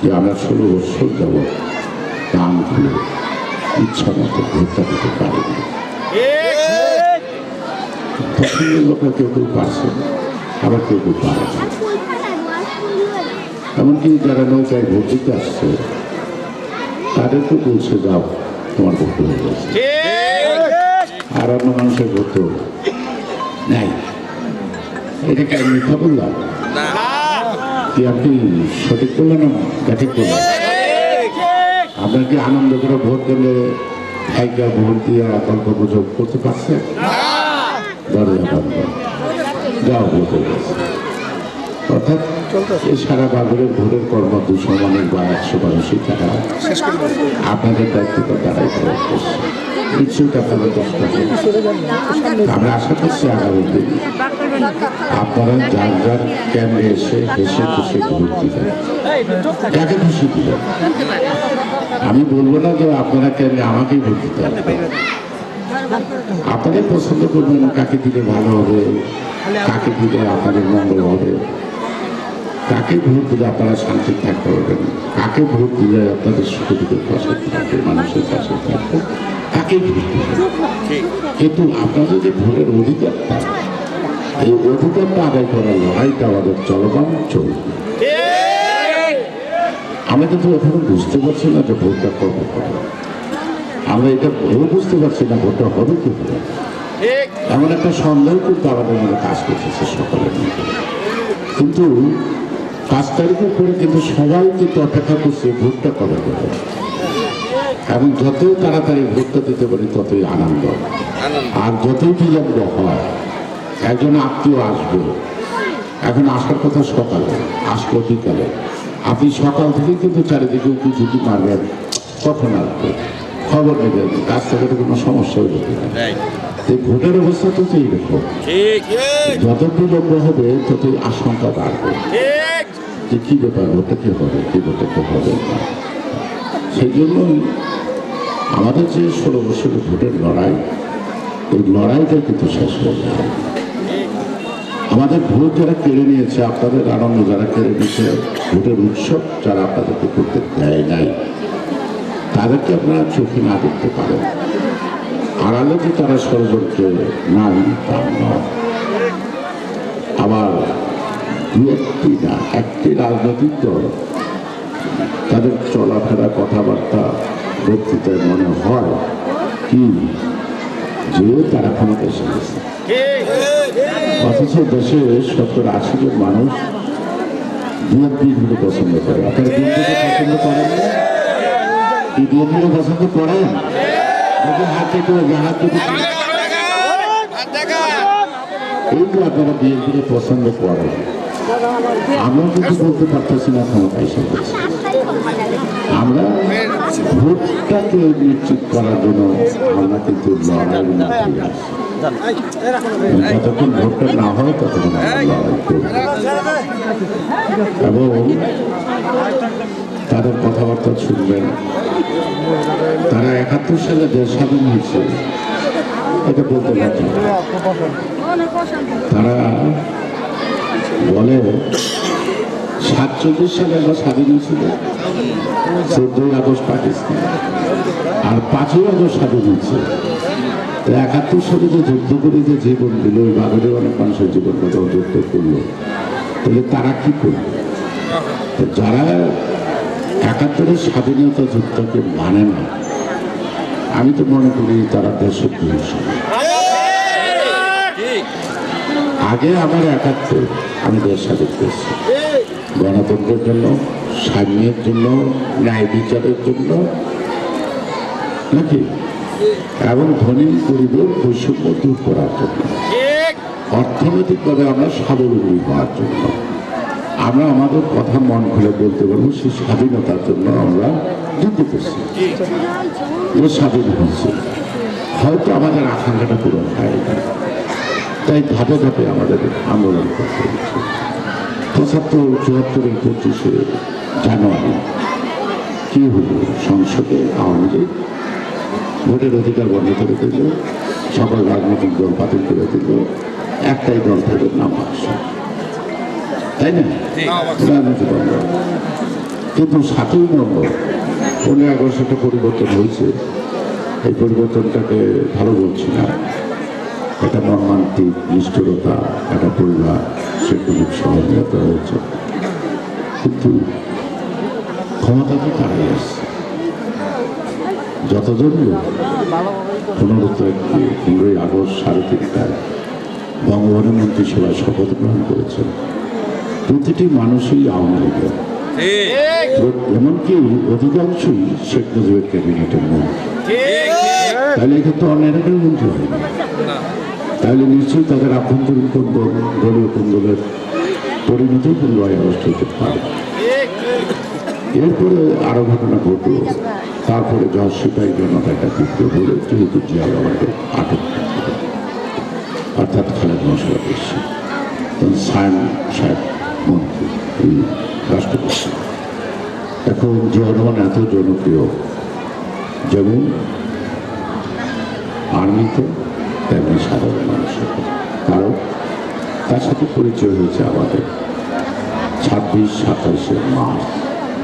যে আমরা ষোলো বছর যাব দান খুলে ইচ্ছা মতো ভোটটা দিতে লোকরা কেউ কেউ পারছে আবার কেউ কেউ পারে এমনকি যারা নৌকায় ভোট দিতে আসছে তাদেরকে বলছে, যাও, তোমার ভোট হয়ে গেছে। আর অন্য মানুষের ভোট তো নেই এটাকে আমি মিথ্যা বললাম? কি আপনি সঠিক করলেন না ব্যাঠিক করলেন আপনার কি আনন্দ করে ভোট দিলে ভাইকা ভোট দিয়ে গল্প গুজব করতে পারছে? দরজা বন্ধ। যাও ভোট। অর্থাৎ সারা বাজারের ভোটের কর্ম দুশো মানুষ বা একশো মানুষই তারা আপনাদের দায়িত্ব তারাই করছে। নিশ্চয়ই আমরা আশা করছি আগামী দিন আপনারা যার যার ক্যাম্পে এসে হেসে খুশি ভোট দিবেন যাকে খুশি দিবেন? আমি বলব না যে আপনারা ক্যাম্পে আমাকেই ভোট দিতে হবে। আপনাদের পছন্দ করবেন কাকে দিলে ভালো হবে কাকে দিলে আপনাদের মঙ্গল হবে। কাকে ভোট দিলে আপনারা শান্তি থাকতে পারবেন? কাকে ভোট দিলে আপনাদের সুখ দুঃখের পাশে থাকবে, মানুষের পাশে থাকবে? কাকে ভোট কিন্তু আপনাদের যে ভোটের অধিকারটা এই অধিকারটা আদায় করার লড়াইটা আমাদের চলমান চলবে। আমরা কিন্তু এখনও বুঝতে পারছি না যে ভোটটা কবে হবে। আমরা এটা ভেবে বুঝতে পারছি না ভোটটা হবে কি হবে এমন একটা সন্দেহ কিন্তু আমাদের মধ্যে কাজ করতেছে সকালের মধ্যে। কিন্তু পাঁচ তারিখের পরে কিন্তু সবাই কিন্তু অপেক্ষা করছে ভোটটা কবে হবে? এবং যতই তাড়াতাড়ি ভোটটা দিতে পারি ততই আনন্দ। আর যতই বিলম্ব হয় একজন আত্মীয় আসবে। এখন আসার কথা সকালে আসলো বিকালে। আপনি সকাল থেকে কিন্তু চারিদিকে উঁকি ঝুঁকি মারবেন। কখন আসবে? খবর নেবেন। রাস্তাঘাটে কোনো সমস্যা হইল এই ভোটের অবস্থা তো এইরকম যত বিলম্ব হবে ততই আশঙ্কা বাড়বে। যে কী ব্যাপার ভোটটা কি হবে, কী কি হবে? সেই জন্যই আমাদের যে ষোলো বছরের ভোটের লড়াই, এই লড়াইটা কিন্তু শেষ হয়ে যায়। আমাদের ভোট যারা কেড়ে নিয়েছে, আপনাদের আনন্দ যারা কেড়ে নিয়েছে, ভোটের উৎসব যারা আপনাদেরকে করতে দেয় নাই, তাদেরকে আপনারা চোখে না দেখতে পারেন। আড়ালে যে তারা ষড়যন্ত্রে নাই, তা নয় আবার দু একটি না একটি রাজনৈতিক দল। তাদের চলাফেরা কথাবার্তা বক্তৃতায় মনে হয় কি? যে তারা ক্ষমতা এসে গেছে। অথচ দেশে সত্তর আশি জন মানুষ বিএনপির পছন্দ করে। আপনারা বিএনপিকে পছন্দ করেন না? কি বিএনপিকে পছন্দ করেন? হাতে করে হাত এই যে আপনারা বিএনপিকে পছন্দ করেন। আমরা কিন্তু বলতে পারতেছি না ক্ষমতা এসে আমরা ভোটটাকে নিশ্চিত করার জন্য আমরা কিন্তু যতক্ষণ ভোটটা না হয়, ততক্ষণ এবং তাদের কথাবার্তা শুনবেন। তারা একাত্তর সালে দেশ স্বাধীন হয়েছে। এটা বলতে পারছি তারা বলে সাতচল্লিশ সালে আমরা স্বাধীন হয়েছিল। চোদ্দই আগস্ট পাকিস্তান। আর পাঁচই আগস্ট স্বাধীন হয়েছে। একাত্তর সালে যে যুদ্ধ করে যে জীবন দিল ওই বাঙালির অনেক মানুষের জীবন কথা যুদ্ধ করল। তাহলে তারা কি করবে? তো যারা একাত্তরের স্বাধীনতা যুদ্ধকে মানে না আমি তো মনে করি তারা দেশের দুঃসব আগে আমার একাত্তর। আমি দেশ স্বাধীন করছি। গণতন্ত্রের জন্য সাম্যের জন্য, ন্যায় বিচারের জন্য। নাকি? এবং ধনী গরিবের বৈষম্য দূর করার জন্য। অর্থনৈতিকভাবে আমরা স্বাবলম্বী হওয়ার জন্য। আমরা আমাদের কথা মন খুলে বলতে পারব সেই স্বাধীনতার জন্য আমরা যুদ্ধ করছি স্বাধীন হয়েছে। হয়তো আমাদের আকাঙ্ক্ষাটা পূরণ হয়নি। তাই ধাপে ধাপে আমাদের আন্দোলন করতে হচ্ছে। পঁচাত্তর চুয়াত্তরের পঁচিশে জানুয়ারি কি হলো? সংসদে আওয়ামী লীগ ভোটের অধিকার বন্ধ করে দিল সকল রাজনৈতিক দল বাতিল করে দিল একটাই দল থেকে নাম আসছে। তাই না? কিন্তু সাতই নম্বর পনেরো আগস্ট একটা পরিবর্তন হয়েছে। এই পরিবর্তনটাকে ভালো বলছি না। একটা মর্মান্তিক নিষ্ঠুরতা একটা পরিবার সেগুলি সহনীয়তা হয়েছে কিন্তু ক্ষমতাকে তারাই আসছে। যতজন পনেরো পনেরোই আগস্ট সাড়ে তিনটায় বঙ্গবন্ধু মন্ত্রিসভায় শপথ গ্রহণ করেছেন প্রতিটি মানুষই আওয়ামী লীগের। এমনকি অধিকাংশই শেখ মুজিবের ক্যাবিনেটের মন্ত্রী। তাহলে কিন্তু অন্যান্য মন্ত্রী হয়নি তাহলে নিশ্চয়ই তাদের আভ্যন্তরীণ কোন্দল দলীয় কোন্দলের পরিণতি পনেরোই আগস্ট হতে পারে। এরপরে আরও ঘটনা ঘটল। তারপরে যশ সিপাহী জনতা একটা বিদ্রোহ হলে, যেহেতু জিয়া আমাকে আটক অর্থাৎ খালেদ মশলা তখন সায়ন সাহেব মন্ত্রী রাষ্ট্রপতি। এখন জিয়া রহমান এত জনপ্রিয়, যেমন আর্মিতে তেমনি সাধারণ মানুষের কারণ তার সাথে পরিচয় হয়েছে আমাদের ছাব্বিশ সাতাশে মার্চ।